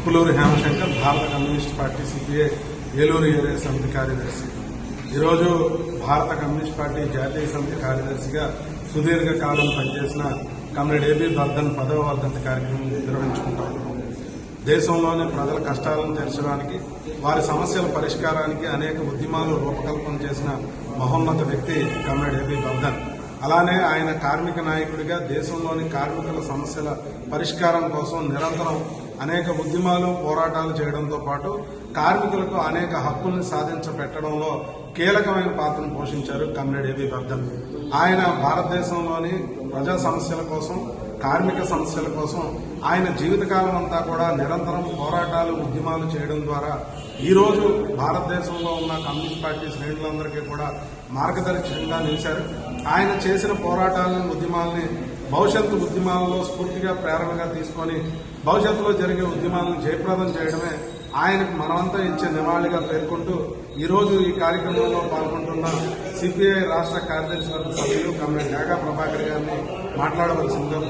ఉప్పులూరు హేమశంకర్ భారత communist party CPI Eluru area సమితి కార్యదర్శి. ఈరోజు భారత కమ్యూనిస్ట్ పార్టీ జాతీయ సమితి కార్యదర్శిగా సుదీర్ఘ కాలం పనిచేసిన కమ్రేడ్ ఏబీ బర్ధన్ పదవ వర్ధంతి కార్యక్రమం నిర్వహించుకుంటాం దేశంలోని ప్రజల కష్టాలను తీర్చడానికి వారి సమస్యల పరిష్కారానికి అనేక ఉద్యమాలు రూపకల్పన చేసిన మహోన్నత వ్యక్తి కమ్రేడ్ ఏబీ బర్ధన్ అలానే ఆయన కార్మిక నాయకుడిగా దేశంలోని కార్మికుల సమస్యల పరిష్కారం కోసం నిరంతరం అనేక ఉద్యమాలు పోరాటాలు చేయడంతో పాటు కార్మికులకు అనేక హక్కుల్ని సాధించబెట్టడంలో కీలకమైన పాత్రను పోషించారు కమ్రేడ్ ఏబీ బర్ధన్ ఆయన భారతదేశంలోని ప్రజా సమస్యల కోసం కార్మిక సమస్యల కోసం ఆయన జీవితకాలం అంతా కూడా నిరంతరం పోరాటాలు ఉద్యమాలు చేయడం ద్వారా ఈరోజు భారతదేశంలో ఉన్న కమ్యూనిస్ట్ పార్టీ శ్రేణులందరికీ కూడా మార్గదర్శకంగా నిలిచారు. ఆయన చేసిన పోరాటాలను ఉద్యమాలని భవిష్యత్తు ఉద్యమాలలో స్ఫూర్తిగా ప్రేరణగా తీసుకొని భవిష్యత్తులో జరిగే ఉద్యమాలను జయప్రదం చేయడమే ఆయనకు మనమంతా ఇచ్చే నివాళిగా పేర్కొంటూ ఈరోజు ఈ కార్యక్రమంలో పాల్గొంటున్న సిపిఐ రాష్ట్ర కార్యదర్శి సభ్యులు కమ్రేడ్ యాగా ప్రభాకర్ గారిని మాట్లాడవలసిందిగా